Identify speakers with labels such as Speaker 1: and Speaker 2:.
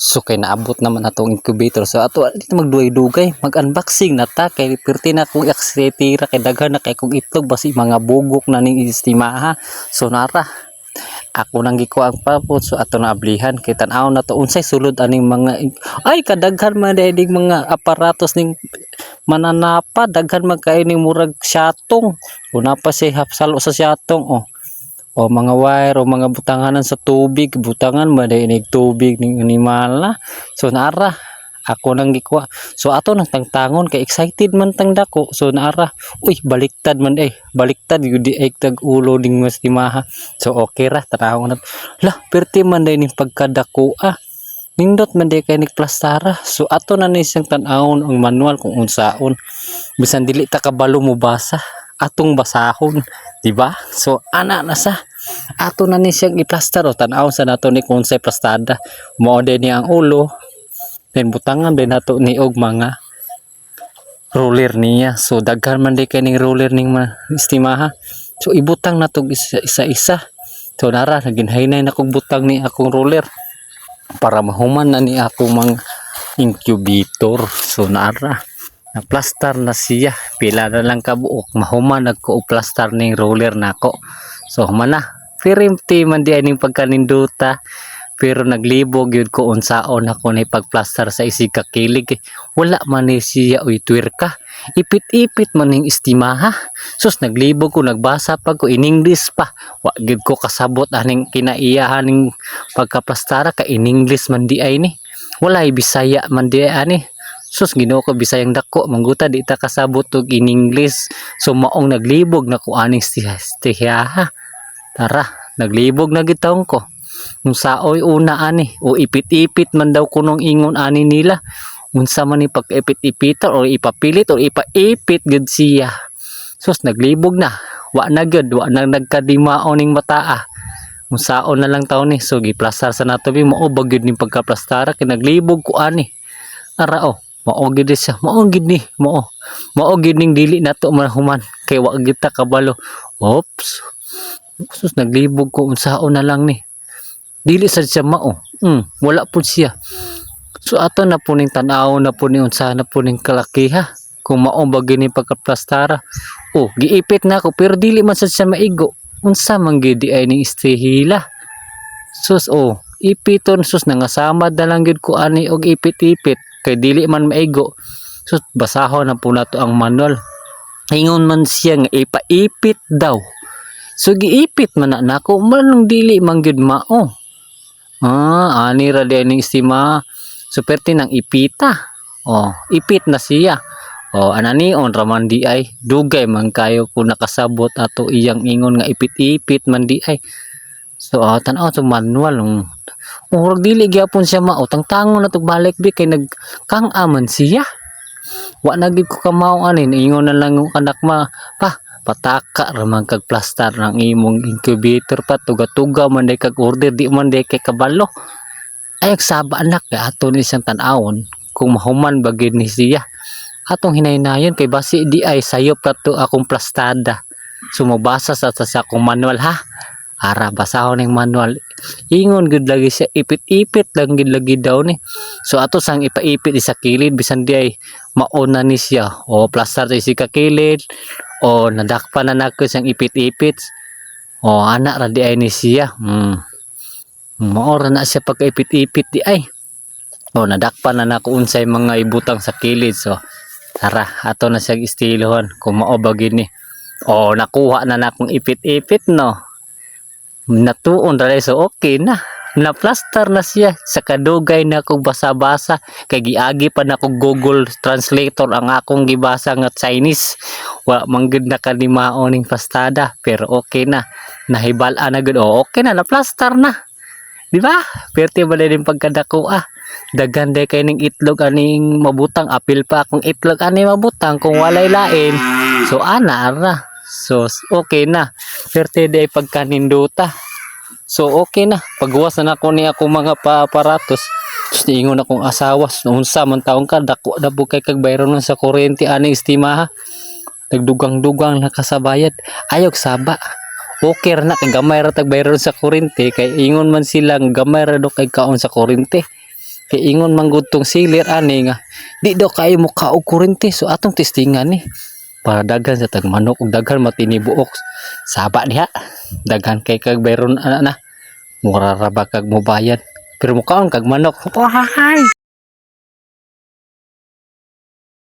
Speaker 1: So kay naabot naman atong incubator. So ato dito magduay-dugay, mag-unboxing na ta. Kay perti na kung aksetira kay daghan na kay kung itlog. Basi mga bugok na ning istimaha. So nara. Ako nang giko ang papot so ato na ablihan. Kay tan-aw na to. Unsay sulod aning mga ay kadaghan man ding mga aparatos ning mananapa. Daghan man kay ning murag syatong. Una pa si hapsalo sa syatong oh o mga wire o mga butanganan sa tubig. Butangan madayinig tubig ning animal na. So nara ako nang gikuha. So ato nang tangtangon kay excited man tang dako. So nara uy baliktad man eh. Baliktad yun di ay tag ulo ding mas timaha. So okay ra tanaw na. Lah perti man day ning pagkadako ah. Nindot man day kay nig plastara so ato na ni siyang tan-awon ang manual kung unsaon. Bisan dili ta kabalo mo basa. Atong basahon. Di ba? So ana na sa ato na ni siyang iplastar o tan-aw sa nato ni kung plastada. Mo din ni ang ulo then butangan din nato ni og mga roller niya. So daghan man di kay ning roller ning ma- istimaha. So ibutang nato isa isa, isa. so nara naginhaynay na kog butang ni akong roller para mahuman na ni akong mga incubator. So nara na plaster na siya. Pila na lang kabuok. Mahuman nagko plaster ning roller nako. So human na pirimti man di aning pagkaninduta pero naglibog yun ko unsaon ako na pagplaster sa isig kakilig. Wala man ni siya uy tuwerka ipit-ipit man ning istimaha. Sus naglibog ko nagbasa pag ko in English pa. Wa gid ko kasabot aning kinaiyahan ning pagkaplastara ka in English man di ay ni. Walay bisaya man di ay ani. Sus Ginoo ko bisayang dako mangguta di ta kasabot og in English. So maong naglibog na ko aning stiyaha tara naglibog na gitawon ko. Kung saoy una ani. O ipit-ipit man daw kunong ingon ani nila. Unsa man ni pag-ipit-ipit o ipapilit o ipaipit gud siya. Sus naglibog na. Wa na gud wa na nagkadimao ning mataa. Kung saon na lang taon ni. So giplastar sa nato bi mao ba gyud ning pagkaplastara? Kay naglibog ko ani. Ara o mao gid siya. Mao gid ni. Mao. Mao gid ning dili nato mahuman kay wa gid ta kabalo. Ops sus naglibog ko unsaon na lang ni. Dili sad siya mao. Mm, wala po siya. So ato na po ning tanaw na po ni unsa na po ning kalakiha kung mao ba gini pagkaplastara. Oh giipit na ako pero dili man sad siya maigo. Unsa man gid ay ning istihila? Sus oh ipiton sus nangasamad na lang gid ko ani og ipit-ipit. Kay dili man maigo. Sus basahon na po nato ang manual. Ingon man siya nga ipaipit daw so giipit man na nako man dili man gid mao Ah, ani ra di ning istima. Superti nang ipita. Oh, ipit na siya. Oh, anani on raman di ay dugay man kayo kung nakasabot ato iyang ingon nga ipit-ipit man di ay. So, uh, tanaw to manual. Um, Murag dili gyapon siya mao tangtangon na to balik bi kay nag kang aman siya. Wa na gid ko kamao anin ingon na lang yung anak ma pa pataka ramang kag plastar ng imong incubator pa. Tuga-tuga man day kag order di man day kay kabalo. Ay saba anak kay ato ni siyang tan-awon. Kung mahuman bagid ni siya. Atong hinaynayon kay basi di ay sayop kato akong plastada. Sumubasa sa sa sa akong manual ha? Ara basahon ning manual. Ingon gud lagi siya ipit-ipit lang gid lagi daw ni. So ato sang ipaipit isa kilid bisan di ay mauna ni siya. O plastar ta isi kakilid o nadakpan na nako siyang ipit-ipit. O anak ra di ay ni siya. Hmm. maora na siya pagka ipit-ipit di ay. O nadakpan na nako unsay mga ibutang sa kilid. So tara ato na siya istilohon kung mao ba gini. O nakuha na nakong ipit-ipit no? Natuon ra so okay na na plaster na siya sa kadugay na kog basa-basa. Kay giagi pa na kog Google Translator ang akong gibasa nga Chinese. Wa manggid na kanimao ning pastada pero okay na. Nahibal-an na gud. Oh, okay na na plaster na. Di ba? Perti ba din pagkadako ah? Daghan day kay ning itlog aning mabutang. Apil pa akong itlog ani mabutang kung walay lain. So ana ra so okay na. Perti day pagkaninduta So okay na. Pagwas na nako ni ako mga pa-aparatos. Gusto ingon akong asawas. Unsa man taong ka dako na bukay kag bayron sa kuryente ani istimaha. Nagdugang-dugang nakasabayad. Ayok saba. Okay na kay gamay ra tag bayron sa kuryente kay ingon man silang gamay ra do kay kaon sa kuryente. kay ingon man gud tong silir ani nga di daw kay mo ka og kurente so atong testingan ni para daghan sa tag manok ug daghan matinibuok. Saba diha. Daghan kay kag bayron ana. Na mura ra ba kag mobayad pero mukaon kag manok!